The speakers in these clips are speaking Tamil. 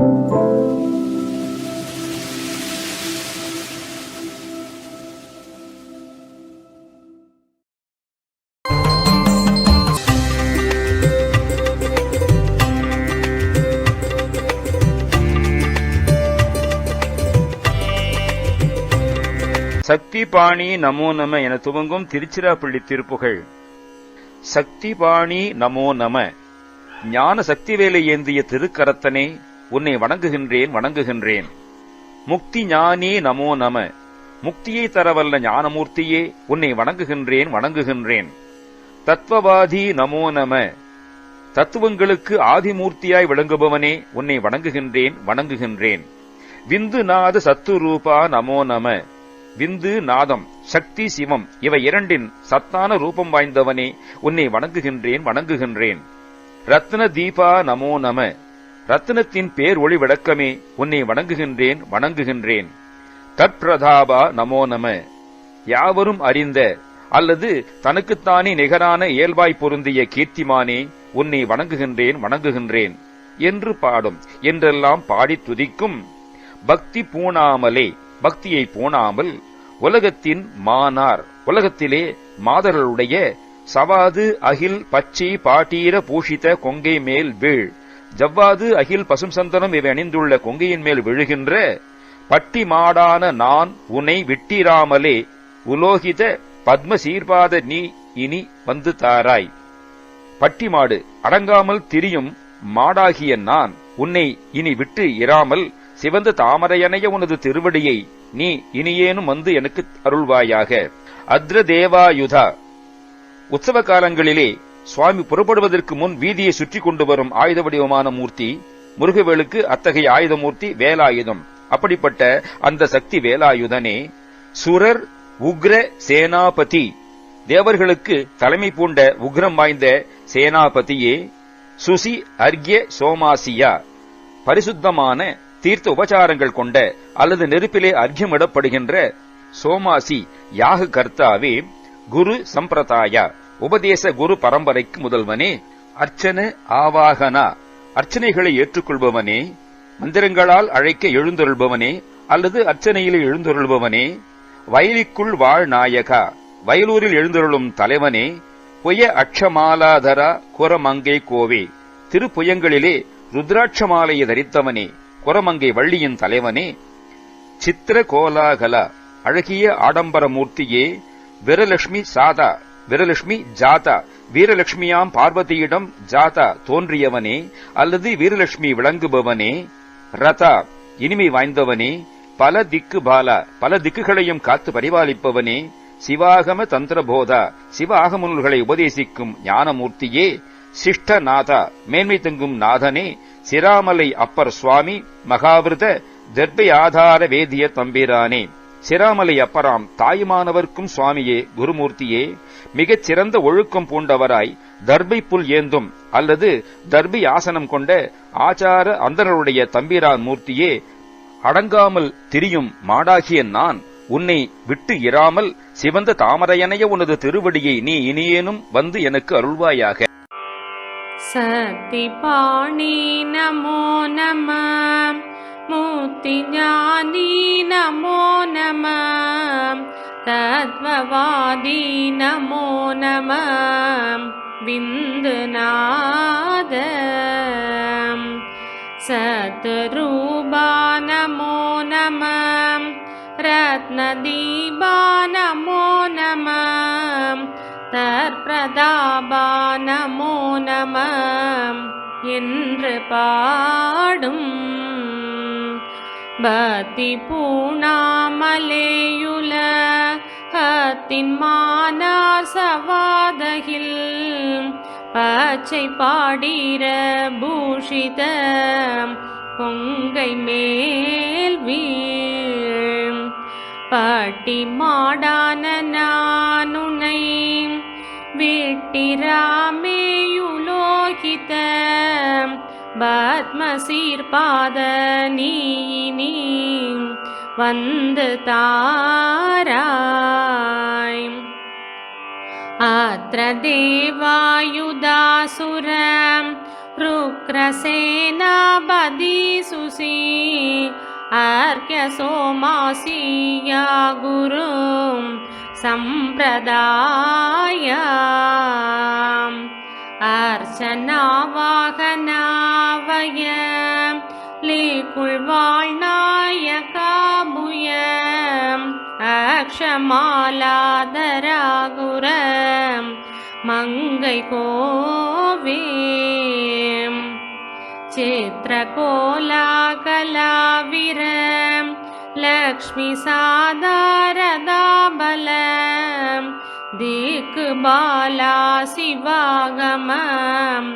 சக்தி பாணி நமோ நம என துவங்கும் திருச்சிராப்பள்ளி திருப்புகழ் சக்தி பாணி நமோ நம. ஞான சக்தி வேலை ஏந்திய திருக்கரத்தனே. உன்னை வணங்குகின்றேன் வணங்குகின்றேன். முக்தி ஞானே நமோ நம. முக்தியை தரவல்ல ஞானமூர்த்தியே உன்னை வணங்குகின்றேன் வணங்குகின்றேன். தத்துவவாதி நமோ நம. தத்துவங்களுக்கு ஆதிமூர்த்தியாய் விளங்குபவனே உன்னை வணங்குகின்றேன் வணங்குகின்றேன். விந்து நாத சத்துரூபா நமோ நம. விந்து நாதம் சக்தி சிவம் இவை இரண்டின் சத்தான ரூபம் வாய்ந்தவனே உன்னை வணங்குகின்றேன் வணங்குகின்றேன். ரத்ன தீபா நமோ நம. ரத்தினத்தின் பேர் ஒளி விளக்கமே உன்னை வணங்குகின்றேன் வணங்குகின்றேன். தற்பிரதாபா நமோ நம. யாவரும் அறிந்த அல்லது தனக்குத்தானே நிகரான இயல்பாய் பொருந்திய கீர்த்திமானே உன்னை வணங்குகின்றேன் வணங்குகின்றேன் என்று பாடும். என்றெல்லாம் பாடித் துதிக்கும் பக்தி பூணாமலே பக்தியை பூணாமல் உலகத்தின் மானார். உலகத்திலே மாதர்களுடைய சவாது அகில் பச்சை பாட்டீர பூஷித கொங்கை மேல் வீழ். ஜவ்வாது அகில் பசும் சந்தனம் இவை அணிந்துள்ள கொங்கையின் மேல் விழுகின்ற பட்டி மாடான நான் உன்னை விட்டிராமலே உலோகித பத்ம சீர்பாத நீ இனி வந்து தாராய். பட்டி மாடு அடங்காமல் திரியும் மாடாகிய நான் உன்னை இனி விட்டு இராமல் சிவந்த தாமரையனைய உனது திருவடியை நீ இனியேனும் வந்து எனக்கு அருள்வாயாக. அத்ர தேவாயுதா உற்சவ காலங்களிலே சுவாமி புறப்படுவதற்கு முன் வீதியை சுற்றி கொண்டு வரும் ஆயுத வடிவமான மூர்த்தி முருகவேலுக்கு அத்தகைய ஆயுதமூர்த்தி வேலாயுதம். அப்படிப்பட்ட அந்த சக்தி வேலாயுதனே சுரர் உக்ர சேனாபதி. தேவர்களுக்கு தலைமை பூண்ட உக்ரம் வாய்ந்த சேனாபதியே சுசி அர்க்ய சோமாசியா. பரிசுத்தமான தீர்த்த உபச்சாரங்கள் கொண்ட அல்லது நெருப்பிலே அர்க்கியமிடப்படுகின்ற சோமாசி யாக கர்த்தாவே குரு சம்பிரதாயா. உபதேச குரு பரம்பரைக்கு முதல்வனே அர்ச்சன ஆவாகனா. அர்ச்சனைகளை ஏற்றுக்கொள்பவனே மந்திரங்களால் அழைக்க எழுந்தருள்பவனே அல்லது அர்ச்சனையிலே எழுந்தருள்பவனே. வயலிக்குள் வாழ் நாயகா வயலூரில் எழுந்தருளும் தலைவனே. புய அக்ஷமாலாதரா குரமங்கை கோவே. திருப்புயங்களிலே ருத்ராட்சமாலையை தரித்தவனே குரமங்கை வள்ளியின் தலைவனே. சித்திர கோலாகல அழகிய ஆடம்பர மூர்த்தியே வீரலட்சுமி சாதா வீரலட்சுமி ஜாதா. வீரலட்சுமியாம் பார்வதியிடம் ஜாதா தோன்றியவனே அல்லது வீரலட்சுமி விளங்குபவனே ரதா இனிமை வாய்ந்தவனே பல திக்கு பாலா பல திக்குகளையும் காத்து பரிபாலிப்பவனே சிவாகம தந்திரபோதா சிவ ஆகமுல்களை உபதேசிக்கும் ஞானமூர்த்தியே சிஷ்டநாதா மேன்மை தங்கும் நாதனே சிராமலை அப்பர் சுவாமி மகாவிருத தர்பை ஆதார வேதிய தம்பிரானே. சிராமலை அப்பராம் தாயுமானவர்க்கும் சுவாமியே குருமூர்த்தியே மிகச் சிறந்த ஒழுக்கம் பூண்டவராய் தர்பை புல் ஏந்தும் அல்லது தர்பை ஆசனம் கொண்ட ஆச்சார அந்தனருடைய தம்பிரான் மூர்த்தியே அடங்காமல் திரியும் மாடாகிய நான் உன்னை விட்டு இராமல் சிவந்த தாமரையனைய உனது திருவடியை நீ இனியேனும் வந்து எனக்கு அருள்வாயாக. சக்தி பாணி நமோ நம. मूर्तिज्ञानी नमो नमः तत्त्ववादी नमो नमः विन्दुनाद सतरूपा नमो नमः रत्नदीपा नमो नमः தற்பிரதாபா நமோ நம என்று பாடும் பக்தி பூணாமலேயுல ஹத்தின் மானார் சவாதகில் பச்சை பாடிர பூஷித பொங்கை மேல் வீழ். பாட்டி மாடான நானுனை விட்டிராமேயுலோகித पद्मशीर्पादनी वन्दतारा अत्र देवायुधासुरं रुक्रसेनाबदिषुषी अर्क्य गुरुं गुरु सम्प्रदाय। அர்ச்சனாவாகனாவய லீக்குள் लिखुल्वाल्णाय काबुय மங்கை धरागुरं मङ्गैको वी चित्रकोला दिक्बाला शिवागमं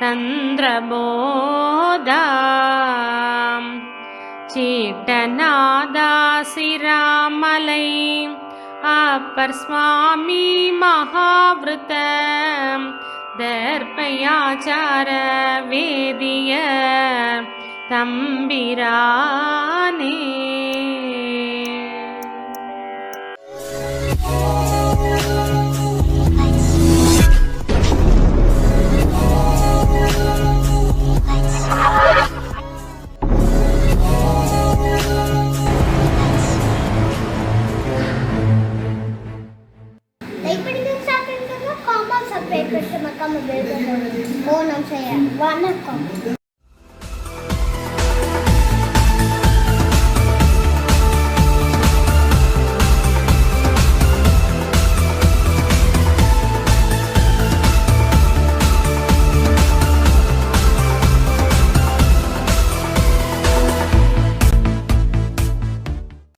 तन्द्रबोधा चीटनादासिरामलै अपरस्वामी महावृत दर्पयाचारवेदय तम्बिराने పెట్టే మకమ్మ బేబీ. మోనం చేయ. వానకం